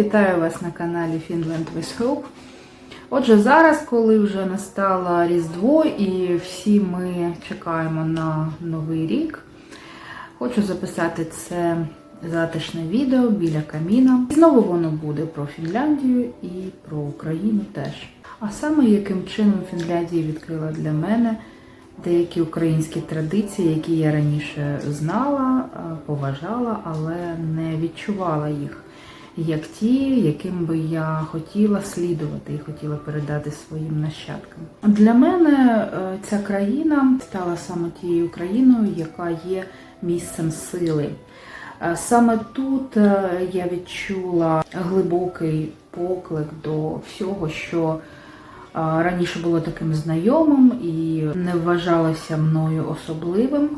вітаю вас на каналі Finland with Hope. Отже, зараз, коли вже настало Різдво і всі ми чекаємо на Новий рік, хочу записати це затишне відео біля каміна. І знову воно буде про Фінляндію і про Україну теж. А саме яким чином Фінляндія відкрила для мене деякі українські традиції, які я раніше знала, поважала, але не відчувала їх як ті, яким би я хотіла слідувати і хотіла передати своїм нащадкам. Для мене е, ця країна стала саме тією країною, яка є місцем сили. Е, Саме тут е, я відчула глибокий поклик до всього, що раніше було таким знайомим і не вважалося мною особливим.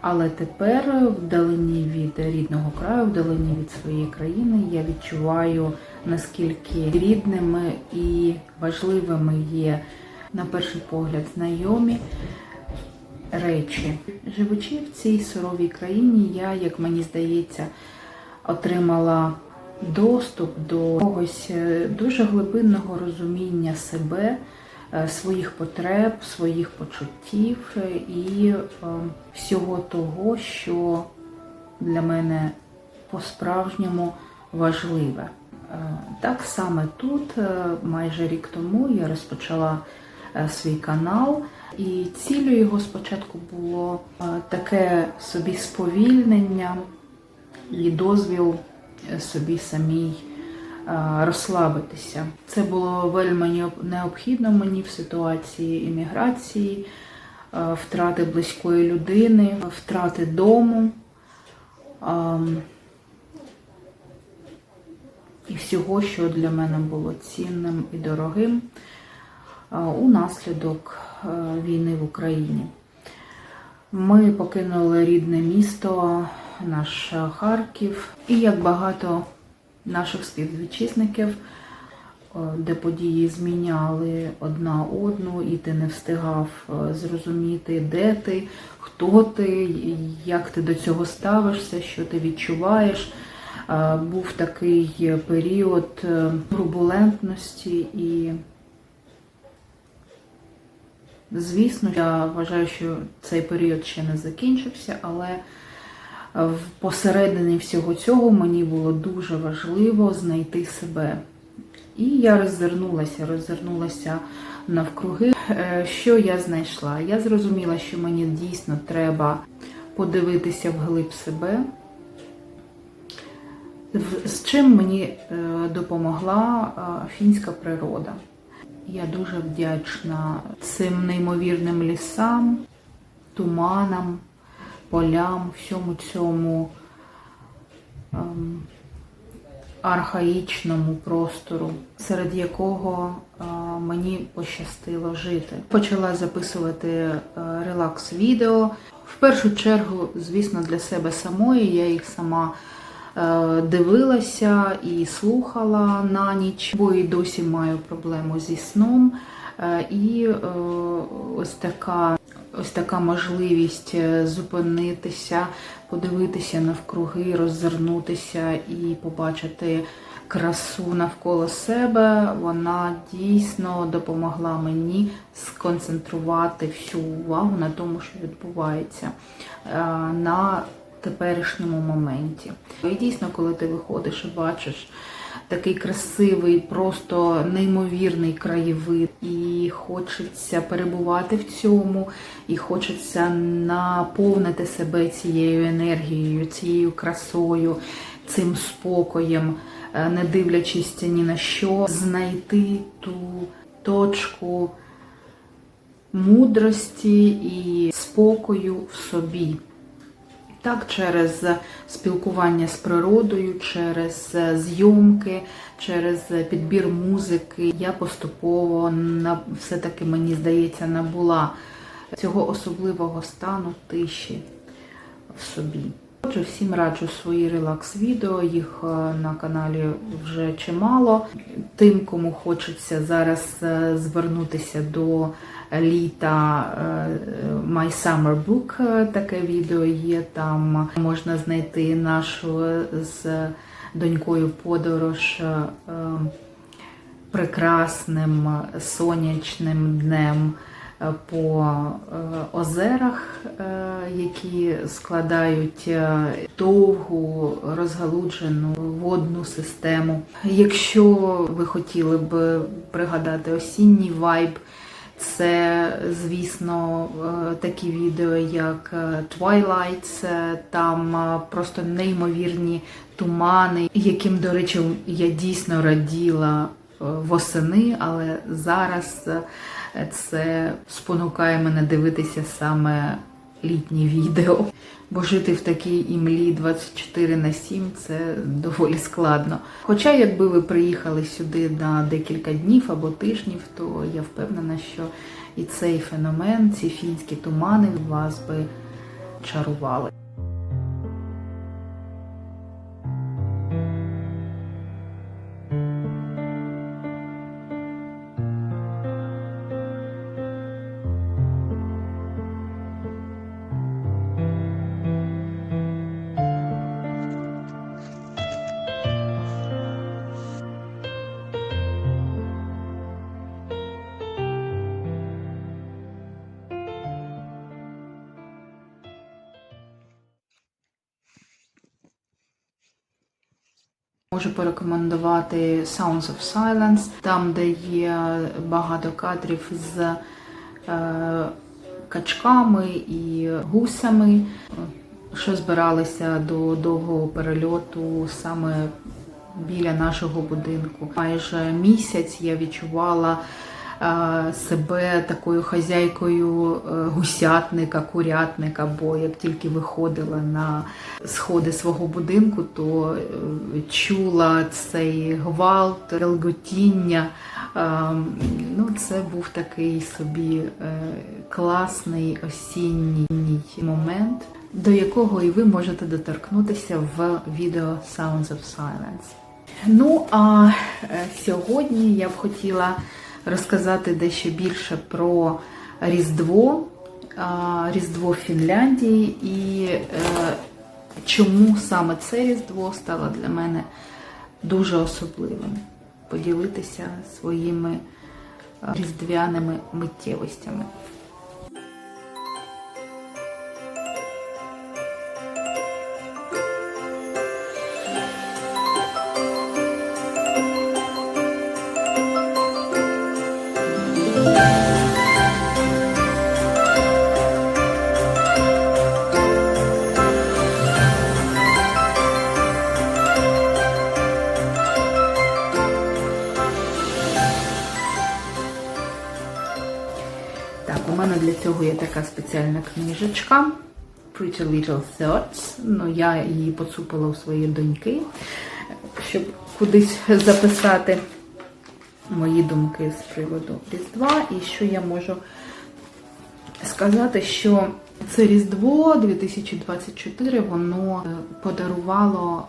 Але тепер, вдалині від рідного краю, вдалині від своєї країни, я відчуваю, наскільки рідними і важливими є, на перший погляд, знайомі речі. Живучи в цій суровій країні, я, як мені здається, отримала доступ до когось е, дуже глибинного розуміння себе, своїх потреб, своїх почуттів е, і е, всього того, що для мене по-справжньому важливе. Е, Так саме тут, е, майже рік тому, я розпочала е, свій канал, і цілею його спочатку було е, таке собі сповільнення і дозвіл е, собі самій е, розслабитися. Це було вельми необхідно мені в ситуації імміграції, е, втрати близької людини, втрати дому. ем, І всього, що для мене було цінним і дорогим е, унаслідок е, війни в Україні. Ми покинули рідне місто, наш Харків, і як багато наших співвітчизників, е, де події зміняли одна одну, і ти не встигав е, зрозуміти, де ти, хто ти, як ти до цього ставишся, що ти відчуваєш. Е, Був такий період турбулентності і Звісно, я вважаю, що цей період ще не закінчився, але посередині всього цього мені було дуже важливо знайти себе. І я роззирнулася, роззирнулася навкруги. Е, Що я знайшла? Я зрозуміла, що мені дійсно треба подивитися вглиб себе. З чим мені е, допомогла е, фінська природа. Я дуже вдячна цим неймовірним лісам, туманам, полям, всьому цьому ем, архаїчному простору, серед якого е, мені пощастило жити. Почала записувати е, релакс-відео. В першу чергу, звісно, для себе самої, я їх сама е, дивилася і слухала на ніч, бо і досі маю проблему зі сном. Е, І е, ось така. Ось така можливість е, зупинитися, подивитися навкруги, роззирнутися і побачити красу навколо себе, вона дійсно допомогла мені сконцентрувати всю увагу на тому, що відбувається е, на теперішньому моменті. І дійсно, коли ти виходиш і бачиш такий красивий, просто неймовірний краєвид, і хочеться перебувати в цьому, і хочеться наповнити себе цією енергією, цією красою, цим спокоєм, е, не дивлячись ні на що, знайти ту точку мудрості і спокою в собі. Так, через спілкування з природою, через зйомки, через підбір музики я поступово все-таки, мені здається, набула цього особливого стану тиші в собі. Отже, всім раджу свої релакс-відео, їх е, на каналі вже чимало. Тим, кому хочеться зараз е, звернутися до літа е, My Summer Book, таке відео є. Там можна знайти нашу з донькою подорож прекрасним сонячним днем по е, озерах, е, які складають е, довгу розгалуджену водну систему. Якщо ви хотіли б пригадати осінній вайб, це, звісно, такі відео, як Twilight, е, там просто неймовірні тумани, яким, до речі, я дійсно раділа восени, але зараз е, це спонукає мене дивитися саме літні відео. Бо жити в такій імлі 24 на 7 це доволі складно. Хоча, якби ви приїхали сюди на декілька днів або тижнів, то я впевнена, що і цей феномен, ці фінські тумани вас би чарували. Можу порекомендувати Sounds of Silence, там, де є багато кадрів з е, качками і гусями, що збиралися до довгого перельоту саме біля нашого будинку. Майже місяць я відчувала себе такою хазяйкою е, гусятника, курятника, бо як тільки виходила на сходи свого будинку, то е, чула цей гвалт, релготіння. Е, Ну, це був такий собі е, класний осінній момент, до якого і ви можете доторкнутися в відео Sounds of Silence. Ну а е, сьогодні я б хотіла розказати дещо більше про Різдво, Різдво Фінляндії і е, чому саме це Різдво стало для мене дуже особливим. Поділитися своїми е, різдвяними миттєвостями. Така спеціальна книжечка Pretty Little Thoughts. Ну, я її поцупила у своєї доньки, щоб кудись записати мої думки з приводу Різдва. І що я можу сказати, що це Різдво 2024, воно е, подарувало.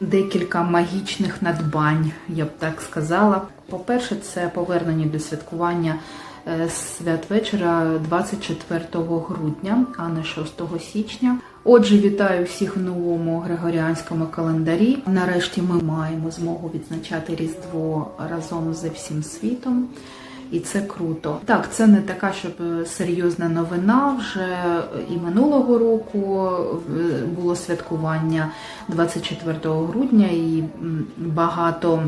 Декілька магічних надбань, я б так сказала. По-перше, це повернення до святкування е, святвечора 24 грудня, а не 6 січня. Отже, вітаю всіх в новому григоріанському календарі. Нарешті ми маємо змогу відзначати Різдво разом з всім світом. І це круто. Так, це не така, щоб е, серйозна новина. Вже і минулого року е, було святкування 24 грудня, і багато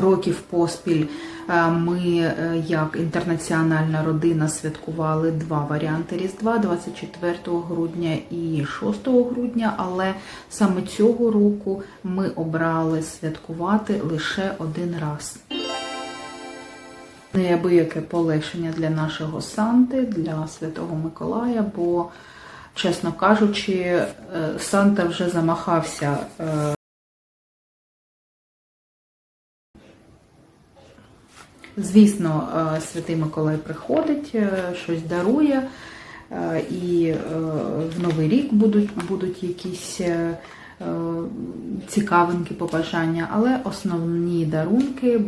років поспіль е, ми, як інтернаціональна родина, святкували два варіанти Різдва 24 грудня і 6 грудня, але саме цього року ми обрали святкувати лише один раз. Неабияке полегшення для нашого Санти, для Святого Миколая, бо, чесно кажучи, е, Санта вже замахався. е, Звісно, е, Святий Миколай приходить, щось дарує, і в Новий рік будуть, будуть якісь цікавинки, побажання, але основні дарунки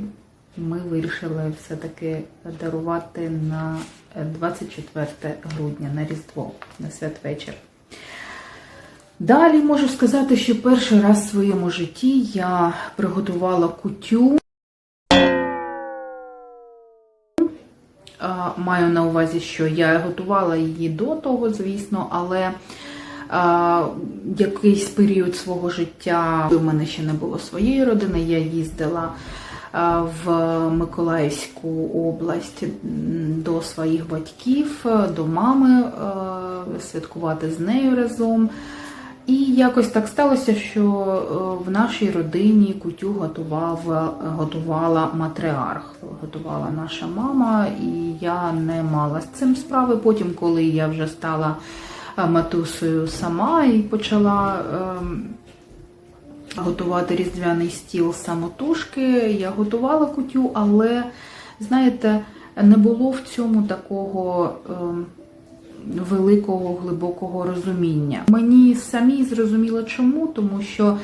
ми вирішили все-таки дарувати на 24 грудня на Різдво, на святвечір. Далі можу сказати, що перший раз в своєму житті я приготувала кутю. Маю на увазі, що я готувала її до того, звісно, але а, якийсь період свого життя у мене ще не було своєї родини. Я їздила в Миколаївську область до своїх батьків, до мами святкувати з нею разом. І якось так сталося, що е, в нашій родині кутю готував, готувала матріарх, готувала наша мама, і я не мала з цим справи. Потім, коли я вже стала е, матусею сама і почала ем, готувати різдвяний стіл самотужки, я готувала кутю, але, знаєте, не було в цьому такого. ем, великого глибокого розуміння. Мені самі зрозуміло чому, тому що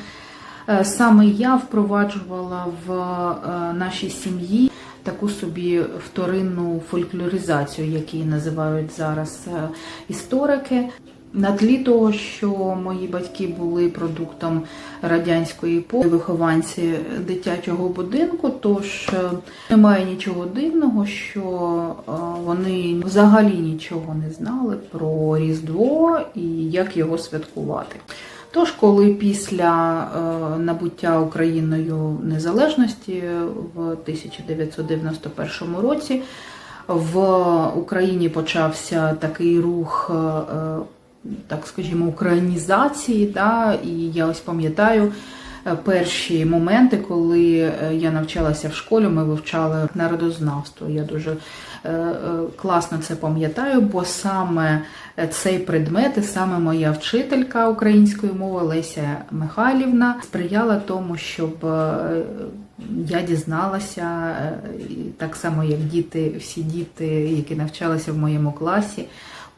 е, саме я впроваджувала в е, нашій сім'ї таку собі вторинну фольклоризацію, як називають зараз е, історики. На тлі того, що мої батьки були продуктом радянської епохи, вихованці дитячого будинку, тож е, немає нічого дивного, що е, вони взагалі нічого не знали про Різдво і як його святкувати. Тож, коли після е, набуття Україною незалежності в 1991 році в Україні почався такий рух. Так скажімо, українізації. Да? І я ось пам'ятаю е, перші моменти, коли е, я навчалася в школі, ми вивчали народознавство. Я дуже е, класно це пам'ятаю, бо саме цей предмет, і саме моя вчителька української мови Леся Михайлівна сприяла тому, щоб я дізналася, так само як діти, всі діти, які навчалися в моєму класі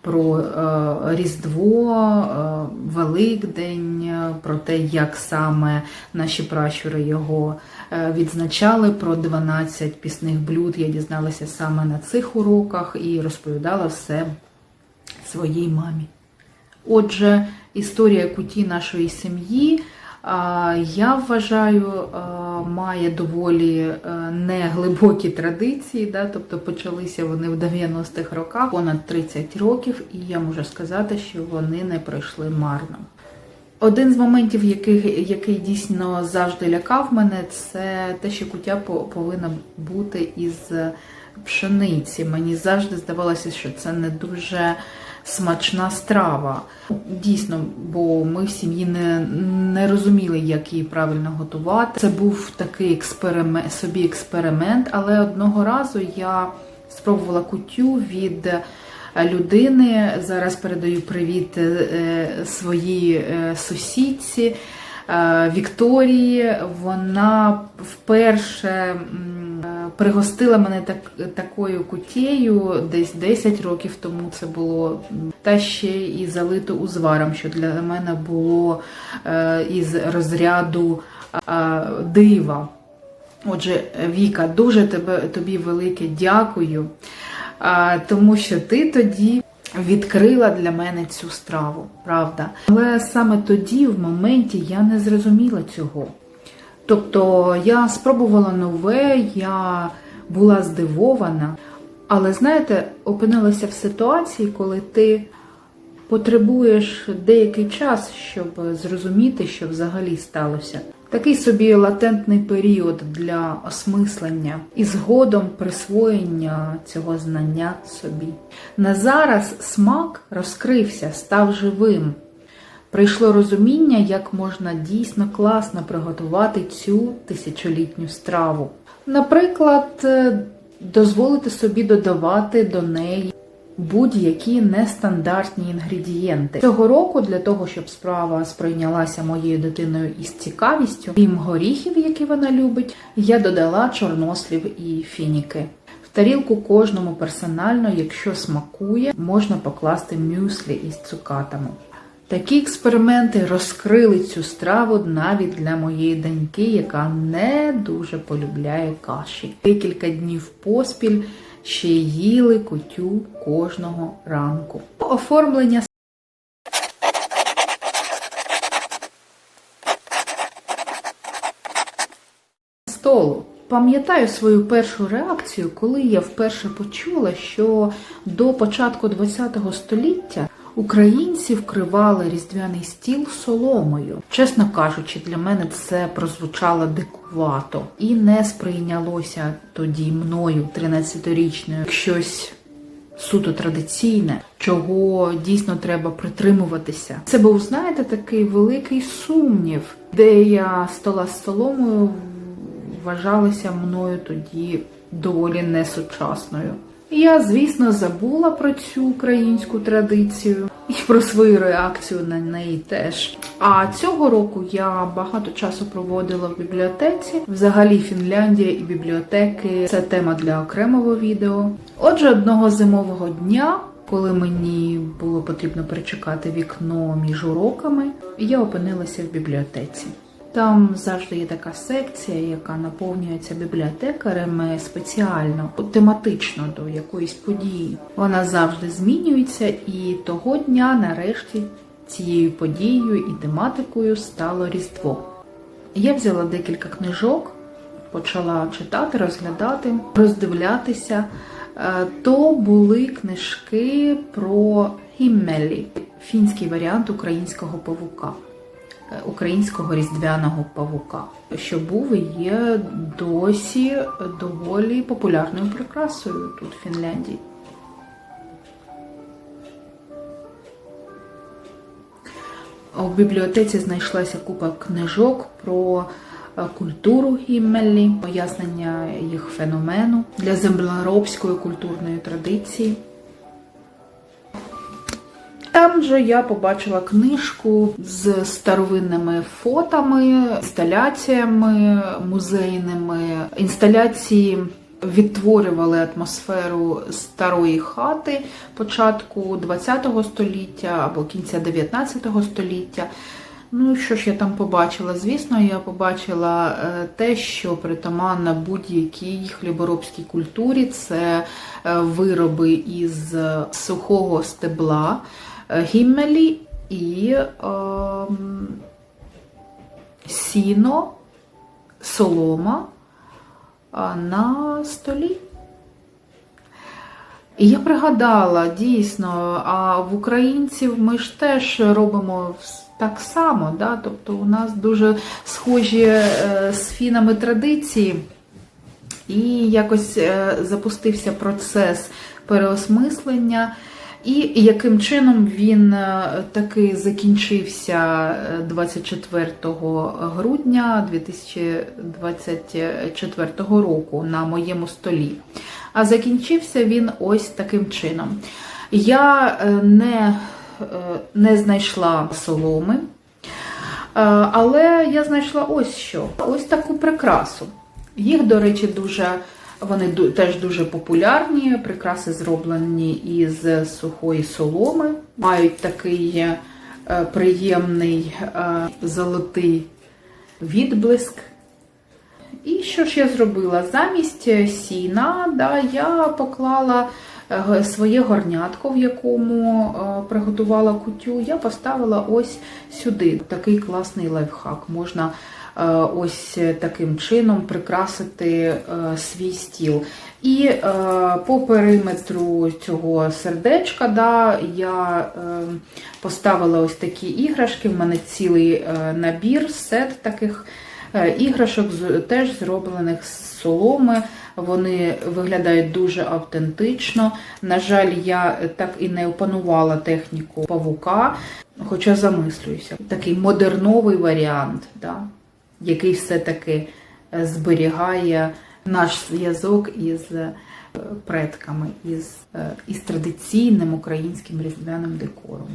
про е, Різдво, е, Великдень, е, про те, як саме наші пращури його відзначали, про 12 пісних блюд. Я дізналася саме на цих уроках і розповідала все своїй мамі. Отже, історія куті нашої сім'ї. Я вважаю, має доволі е, неглибокі традиції, да, тобто почалися вони в 90-х роках, понад 30 років, і я можу сказати, що вони не пройшли марно. Один з моментів, який, який дійсно завжди лякав мене, це те, що куття по- повинна бути із пшениці. Мені завжди здавалося, що це не дуже смачна страва. Дійсно, бо ми в сім'ї не, не розуміли, як її правильно готувати. Це був такий експеримент, собі експеримент, але одного разу я спробувала кутю від людини. Зараз передаю привіт е, своїй е, сусідці. е, Вікторії, вона вперше е, пригостила мене так, такою кутєю десь 10 років тому це було, та ще і залито узваром, що для мене було е, із розряду дива. Отже, Віка, дуже тебе, тобі велике дякую, тому що ти тоді відкрила для мене цю страву, правда. Але саме тоді, в моменті, я не зрозуміла цього. Тобто я спробувала нове, я була здивована, але знаєте, опинилася в ситуації, коли ти потребуєш деякий час, щоб зрозуміти, що взагалі сталося. Такий собі латентний період для осмислення і згодом присвоєння цього знання собі. На зараз смак розкрився, став живим. Прийшло розуміння, як можна дійсно класно приготувати цю тисячолітню страву. Наприклад, е, дозволити собі додавати до неї будь-які нестандартні інгредієнти. Цього року, для того, щоб справа сприйнялася моєю дитиною із цікавістю, крім горіхів, які вона любить, я додала чорнослів і фініки. В тарілку кожному персонально, якщо смакує, можна покласти мюслі із цукатами. Такі експерименти розкрили цю страву навіть для моєї доньки, яка не дуже полюбляє каші. Декілька днів поспіль ще їли кутю кожного ранку. Оформлення столу. Пам'ятаю свою першу реакцію, коли я вперше почула, що до початку ХХ століття українці вкривали різдвяний стіл соломою. Чесно кажучи, для мене це прозвучало дикувато і не сприйнялося тоді мною, 13-річною, щось суто традиційне, чого дійсно треба притримуватися. Це був, знаєте, такий великий сумнів, де я стола з соломою вважалася мною тоді доволі несучасною. Я, звісно, забула про цю українську традицію і про свою реакцію на неї теж. А цього року я багато часу проводила в бібліотеці. Взагалі, Фінляндія і бібліотеки це тема для окремого відео. Отже, одного зимового дня, коли мені було потрібно перечекати вікно між уроками, я опинилася в бібліотеці. Там завжди є така секція, яка наповнюється бібліотекарями спеціально, тематично до якоїсь події. Вона завжди змінюється, і того дня, нарешті, цією подією і тематикою стало Різдво. Я взяла декілька книжок, почала читати, розглядати, роздивлятися. Е, То були книжки про Гіммелі, фінський варіант українського павука українського різдвяного павука, що був і є досі доволі популярною прикрасою тут в Фінляндії. У бібліотеці знайшлася купа книжок про е, культуру Гіммелі, пояснення їх феномену для землеробської культурної традиції. Там же я побачила книжку з старовинними фотами, інсталяціями музейними. Інсталяції відтворювали атмосферу старої хати початку ХХ століття або кінця 19 століття. Ну, що ж я там побачила? Звісно, я побачила е, те, що притаманна будь-якій хліборобській культурі це е, вироби із сухого стебла гіммелі і е, сіно, солома на столі. І я пригадала дійсно, а в українців ми ж теж робимо так само. Да? Тобто у нас дуже схожі е, з фінами традиції, і якось е, запустився процес переосмислення. І яким чином він е, таки закінчився 24 грудня 2024 року на моєму столі. А закінчився він ось таким чином. Я не не знайшла соломи, але я знайшла ось що: ось таку прикрасу. Їх, до речі, дуже. Вони теж дуже популярні, прикраси зроблені із сухої соломи, мають такий е, приємний е, золотий відблиск. І що ж я зробила? Замість сіна да, я поклала е, своє горнятко, в якому приготувала кутю, я поставила ось сюди. Такий класний лайфхак. Можна Е, ось таким чином прикрасити е, свій стіл. І е, по периметру цього сердечка да, я поставила ось такі іграшки. В мене цілий набір, сет таких іграшок, теж зроблених з соломи. Вони виглядають дуже автентично. На жаль, я так і не опанувала техніку павука, хоча замислююся. Такий модерновий варіант. Да який все-таки е, зберігає наш зв'язок із е, предками, із, е, із традиційним українським різдвяним декором.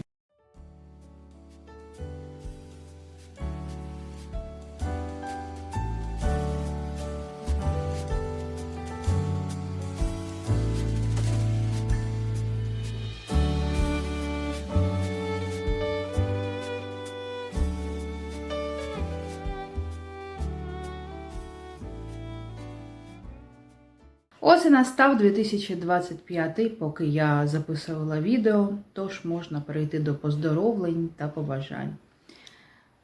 Ось і настав 2025, поки я записувала відео, тож можна перейти до поздоровлень та побажань.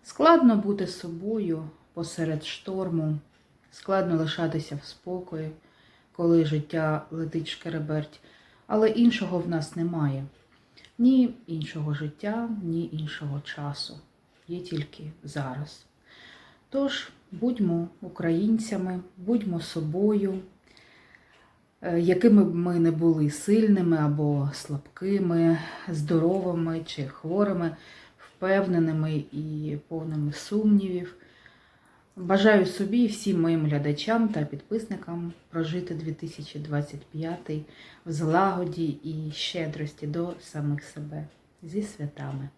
Складно бути собою посеред шторму, складно лишатися в спокої, коли життя летить шкереберть, але іншого в нас немає. Ні іншого життя, ні іншого часу. Є тільки зараз. Тож будьмо українцями, будьмо собою, якими б ми не були сильними або слабкими, здоровими чи хворими, впевненими і повними сумнівів. Бажаю собі і всім моїм глядачам та підписникам прожити 2025 в злагоді і щедрості до самих себе зі святами.